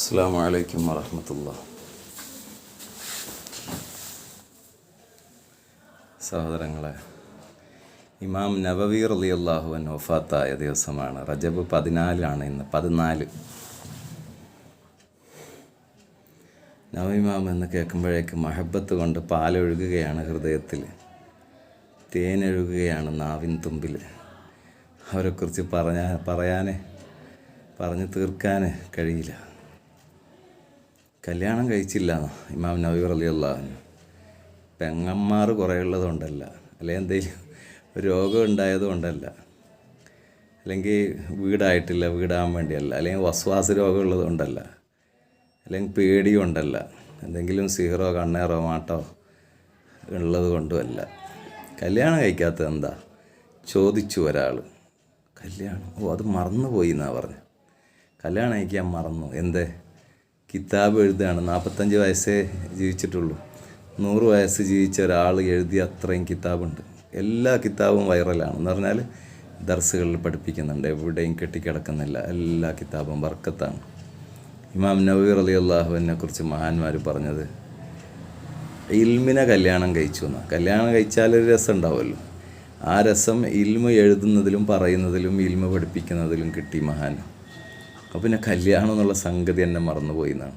അസ്സാം വലൈക്കും വറഹമത്തുള്ള. സഹോദരങ്ങളെ ഇമാം നബവീർ അലി അള്ളാഹുവൻ വഫാത്തായ ദിവസമാണ്. റജബ് പതിനാലാണ് ഇന്ന് പതിനാല്. നവഇമാം എന്ന് കേൾക്കുമ്പോഴേക്ക് മഹബത്ത് കൊണ്ട് പാലൊഴുകുകയാണ് ഹൃദയത്തിൽ. തേനൊഴുകുകയാണ് നാവിൻ തുമ്പിൽ. അവരെക്കുറിച്ച് പറഞ്ഞാ പറയാനേ പറഞ്ഞു തീർക്കാൻ കഴിയില്ല. കല്യാണം കഴിച്ചില്ല. ഇമാം നബീർ അലി അള്ളാഹുന് പെങ്ങന്മാർ കുറേ ഉള്ളതുകൊണ്ടല്ല അല്ലെങ്കിൽ എന്തെങ്കിലും രോഗം ഉണ്ടായത് കൊണ്ടല്ല അല്ലെങ്കിൽ വീടായിട്ടില്ല വീടാൻ വേണ്ടിയല്ല. അല്ലെങ്കിൽ വസ്വാസ രോഗമുള്ളത് കൊണ്ടല്ല. അല്ലെങ്കിൽ പേടി കൊണ്ടല്ല. എന്തെങ്കിലും സീറോ കണ്ണേറോ മാട്ടോ ഉള്ളത് കൊണ്ടുമല്ല. കല്യാണം കഴിക്കാത്തത് എന്താ? ചോദിച്ചു ഒരാൾ. കല്യാണം? ഓ അത് മറന്നുപോയി എന്നാണ് പറഞ്ഞു. കല്യാണം കഴിക്കാൻ മറന്നു. എന്തേ? കിതാബ് എഴുതുകയാണ്. നാൽപ്പത്തഞ്ച് വയസ്സേ ജീവിച്ചിട്ടുള്ളൂ. നൂറ് വയസ്സ് ജീവിച്ച ഒരാൾ എഴുതിയ അത്രയും കിതാബുണ്ട്. എല്ലാ കിതാബും വൈറലാണ്. എന്ന് പറഞ്ഞാൽ ദർസുകളിൽ പഠിപ്പിക്കുന്നുണ്ട്. എവിടെയും കെട്ടിക്കിടക്കുന്നില്ല. എല്ലാ കിതാബും വർക്കത്താണ്. ഇമാം നബീർ അലി അള്ളാഹുവിനെ കുറിച്ച് മഹാന്മാർ പറഞ്ഞത് ഇൽമിനെ കല്യാണം കഴിച്ചു എന്നാണ് കല്യാണം കഴിച്ചാലൊരു രസം ഉണ്ടാവുമല്ലോ. ആ രസം ഇൽമ എഴുതുന്നതിലും പറയുന്നതിലും ഇൽമ പഠിപ്പിക്കുന്നതിലും കിട്ടി മഹാൻ അപ്പോൾ പിന്നെ കല്യാണം എന്നുള്ള സംഗതി എന്നെ മറന്നുപോയി എന്നാണ്.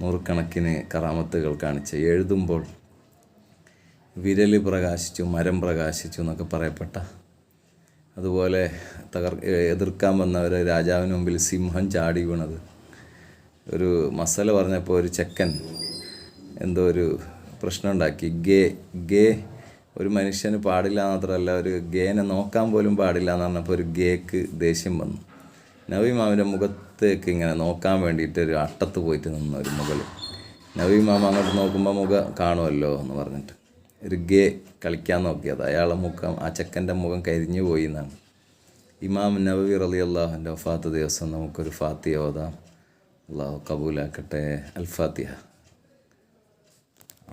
നൂറുകണക്കിന് കറാമത്തുകൾ കാണിച്ച് എഴുതുമ്പോൾ വിരൽ പ്രകാശിച്ചു മരം പ്രകാശിച്ചു എന്നൊക്കെ പറയപ്പെട്ട അതുപോലെ തകർ എതിർക്കാൻ വന്നവർ രാജാവിന് മുമ്പിൽ സിംഹം ചാടി വീണത്. ഒരു മസാല പറഞ്ഞപ്പോൾ ഒരു ചെക്കൻ എന്തോ ഒരു പ്രശ്നം ഉണ്ടാക്കി. ഗേ ഗേ ഒരു മനുഷ്യന് പാടില്ല മാത്രമല്ല ഒരു ഗേനെ നോക്കാൻ പോലും പാടില്ല എന്ന് പറഞ്ഞപ്പോൾ ഒരു ഗേക്ക് ദേഷ്യം വന്നു. നവീമാവിന്റെ മുഖത്തേക്ക് ഇങ്ങനെ നോക്കാൻ വേണ്ടിയിട്ട് ഒരു അട്ടത്ത് പോയിട്ട് നിന്ന ഒരു മുകൾ. നവീമാമ അങ്ങോട്ട് നോക്കുമ്പോൾ മുഖം കാണുമല്ലോ എന്ന് പറഞ്ഞിട്ട്. ഒരു ഗേ കളിക്കാൻ നോക്കിയത്. അയാളെ മുഖം ആ ചെക്കന്റെ മുഖം കരിഞ്ഞു പോയി എന്നാണ്. ഇമാം നബി റലി അള്ളാഹുന്റെ വഫാത്ത് ദിവസം നമുക്കൊരു ഫാത്തിയ ഓതാം. അള്ളാഹു കബൂലാക്കട്ടെ. അൽ ഫാത്തിഹ.